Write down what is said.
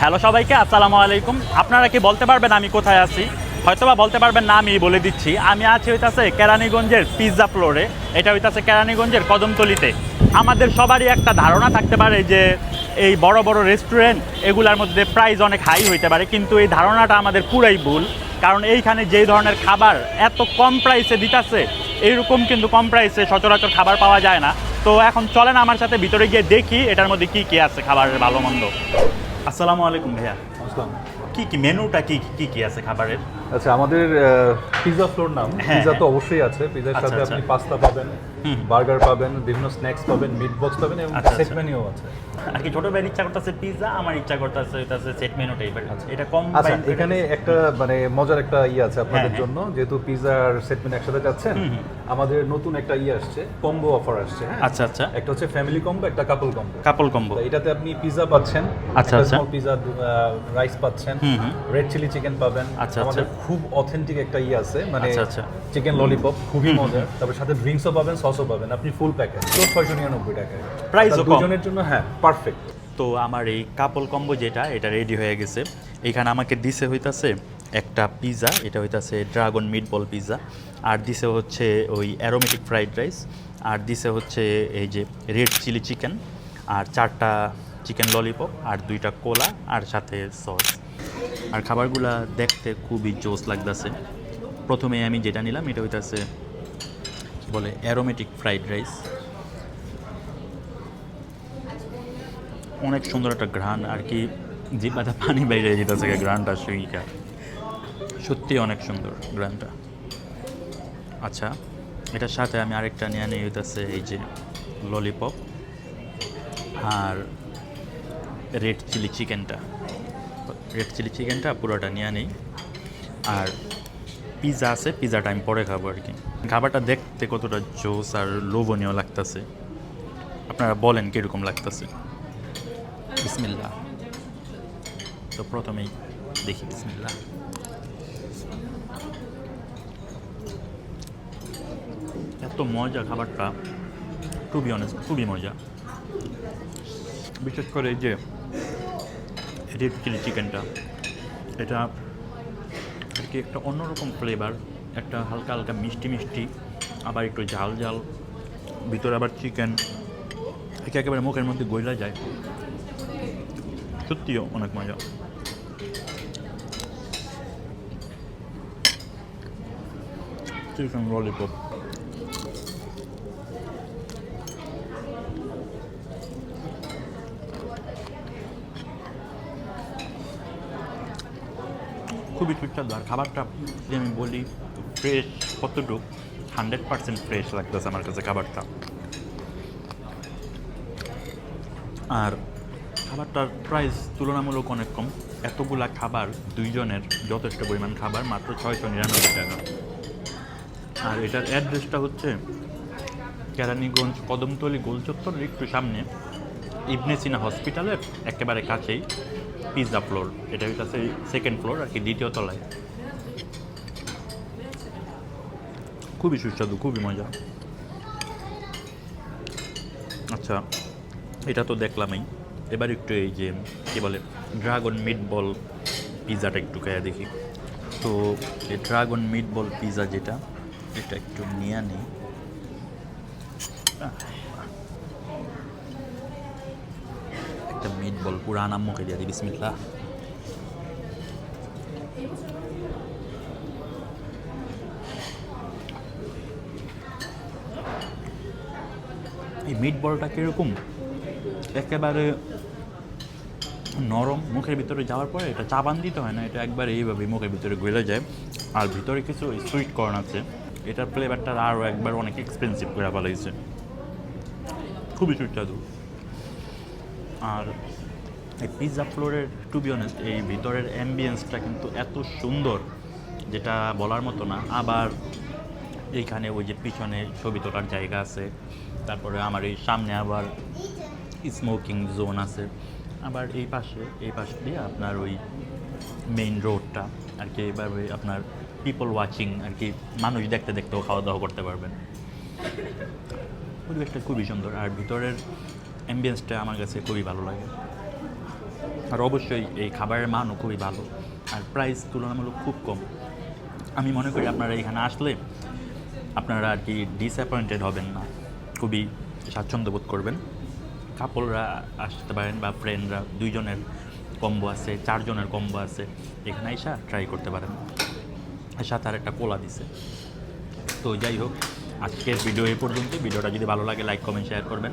Hello সবাইকে, আসসালামু আলাইকুম। আপনারা কি বলতে পারবেন আমি কোথায় আছি? হয়তোবা বলতে পারবেন না, আমি বলে দিচ্ছি। আমি আছি হইতাছে কেরানীগঞ্জের পিৎজা ফ্লোরে এটা হইতাছে কেরানীগঞ্জের কদমতলিতে। আমাদের সবারই একটা ধারণা থাকতে পারে যে এই বড় বড় রেস্টুরেন্ট এগুলার মধ্যে প্রাইস অনেক হাই হইতে পারে, কিন্তু এই ধারণাটা আমাদের পুরাই ভুল। কারণ এইখানে যেই ধরনের খাবার এত কম প্রাইসে দিতাছে, এইরকম কিন্তু কম প্রাইসে সচরাচর খাবার পাওয়া যায় না। তো এখন চলেন আমার সাথে ভিতরে গিয়ে দেখি এটার মধ্যে কি কি আছে খাবারের ভালো মন্দ। আসসালামু আলাইকুম ভাইয়া কি কি মেনুটা কি কি কি আছে খাবারের? আচ্ছা আমাদের পিৎজা ফ্লোর নাম। হ্যাঁ, পিৎজা তো হ্যাঁ। অবশ্যই আছে। পিৎজার আচ্ছা, সাথে আচ্ছা। আপনি পাস্তা পাবেন হুম। বার্গার পাবেন বিভিন্ন স্ন্যাক্স পাবেন মিট বক্স পাবেন এবং সেট আচ্ছা। মেনুও আছে। আর কি ছোট ভাইয়ের ইচ্ছা করতেছে পিৎজা আমার ইচ্ছা করতেছে হইতাছে সেট মেনু টাইপের এটা কম আচ্ছা এখানে একটা মানে মজার একটা ইয়ে আছে আপনাদের হ্যাঁ, জন্য। যেহেতু পিৎজা আর সেট মেনু একসাথে যাচ্ছেন আমাদের নতুন একটা ইয়ে আসছে কম্বো অফার আসছে হ্যাঁ? আচ্ছা আচ্ছা। একটা হচ্ছে ফ্যামিলি কম্বো একটা কাপল কম্বো কাপল কম্বো এটাতে আপনি পিৎজা পাচ্ছেন। আচ্ছা, আচ্ছা। পিৎজা রাইস পাচ্ছেন। রেড চিলি চিকেন পাবেন। আচ্ছা, আমাদের আচ্ছা। খুব অথেন্টিক একটা ইয়ে আছে মানে আচ্ছা, আচ্ছা। চিকেন ললিপপ খুবই মজার। তারপর সাথে ড্রিঙ্কসও পাবেন সসও পাবেন। আপনি ফুল প্যাকেজ তো ছয়শো নিরানব্বই টাকায়। কম। দুজনের জন্য হ্যাঁ পারফেক্ট তো আমার এই কাপল কম্বো যেটা এটা রেডি হয়ে গেছে। এখানে আমাকে দিছে হইতাছে একটা পিৎজা এটা হইতাছে ড্রাগন মিটবল পিৎজা আর দিছে হচ্ছে ওই অ্যারোমেটিক ফ্রাইড রাইস আর দিছে হচ্ছে এই যে রেড চিলি চিকেন আর চারটা চিকেন ললিপপ আর দুইটা কোলা আর সাথে সস আর খাবারগুলা দেখতে খুবই জোস লাগতেছে। প্রথমে আমি যেটা নিলাম, এটা হইতাছে বলে অ্যারোমেটিক ফ্রাইড রাইস অনেক সুন্দর একটা ঘ্রাণ, আর কি জিব্বাতে পানি বাইরে যেতেছে ঘ্রাণটা সুইকা সত্যি অনেক সুন্দর ঘ্রাণটা। আচ্ছা এটার সাথে আমি আরেকটা নিয়ে নিয়ে হইতেছে এই যে ললিপপ আর রেড চিলি চিকেনটা রেড চিলি চিকেনটা পুরোটা নিয়ে নিই। আর পিৎজা আছে পিৎজাটা আমি পরে খাব আর কি। খাবারটা দেখতে কতটা জোস আর লোভনীয় লাগতেছে। আপনারা বলেন কীরকম লাগতেছে। বিসমিল্লা তো প্রথমেই দেখি বিসমিল্লা এত মজা খাবারটা খুবই অনেস্ট খুবই মজা। বিশেষ করে এই যে রেড চিলি চিকেনটা। এটা আর কি একটা অন্যরকম ফ্লেভার একটা হালকা হালকা মিষ্টি মিষ্টি, আবার একটু ঝাল ঝাল, ভিতরে আবার চিকেন একে একেবারে মুখের মধ্যে গইলা যায়। সত্যিও অনেক মজা। চিকেন ললিপপ খুবই সুস্বাদু আর খাবারটা যদি আমি বলি ফ্রেশ কতটুক? হান্ড্রেড পার্সেন্ট ফ্রেশ লাগতেছে আমার কাছে খাবারটা। আর খাবারটার প্রাইস তুলনামূলক অনেক কম। এতগুলা খাবার দুইজনের যথেষ্ট পরিমাণ খাবার, মাত্র ছয়শো নিরানব্বই টাকা। আর এটার অ্যাড্রেসটা হচ্ছে কেরানীগঞ্জ কদমতলি গোলচত্বরের একটু সামনে। ইবনে সিনা হসপিটালের একেবারে কাছেই। পিৎজা ফ্লোর এটা হচ্ছে সেকেন্ড ফ্লোর আর কি দ্বিতীয় তলায়। খুবই সুস্বাদু, খুবই মজা। আচ্ছা এটা তো দেখলামই। এবার একটু এই যে, কী বলে ড্রাগন মিট বল পিৎজাটা একটু খেয়ে দেখি। তো এই ড্রাগন মিট বল পিৎজা যেটা, এটা একটু নিয়ে নিই একটা মিট বল পুরো আনাম মুখে দিয়ে দিই বিসমিল্লা এই মিট বলটা কীরকম? একেবারে নরম, মুখের ভিতরে যাওয়ার পরে এটা চাবান দিতে হয় না, এটা একবার এইভাবে মুখের ভিতরে গলে যায়। আর ভিতরে কিছু সুইট কর্ন আছে, এটার ফ্লেভারটা আরও একবার অনেক এক্সপেন্সিভ করে ফেলাইছে খুবই সুস্বাদু। আর এই পিৎজা ফ্লোরের টু বি অনেস্ট এই ভিতরের অ্যাম্বিয়েন্সটা কিন্তু এত সুন্দর, যেটা বলার মতো না। আবার এইখানে ওই যে পিছনে ছবি তোলার জায়গা আছে, তারপরে আমার এই সামনে আবার স্মোকিং জোন আছে। আবার এই পাশে, এই পাশ দিয়ে আপনার ওই মেইন রোডটা আর কি এইভাবে আপনার পিপল ওয়াচিং আর কি মানুষ দেখতে দেখতেও খাওয়া দাওয়া করতে পারবেন। পরিবেশটা খুবই সুন্দর। আর ভিতরের অ্যাম্বিয়েন্সটা আমার কাছে খুবই ভালো লাগে। আর অবশ্যই এই খাবারের মানও খুবই ভালো, আর প্রাইস তুলনামূলক খুব কম। আমি মনে করি আপনারা এখানে আসলে আপনারা আর কি ডিসঅ্যাপয়েন্টেড হবেন না, খুবই স্বাচ্ছন্দ্য বোধ করবেন। কাপলরা আসতে পারেন বা ফ্রেন্ডরা দুইজনের কম্বো আছে, চারজনের কম্বো আছে, এখানে এসে ট্রাই করতে পারেন। সাথে আর একটা কোলা দিছে। তো যাই হোক, আজকের ভিডিও এই পর্যন্ত ভিডিওটা যদি ভালো লাগে লাইক কমেন্ট শেয়ার করবেন।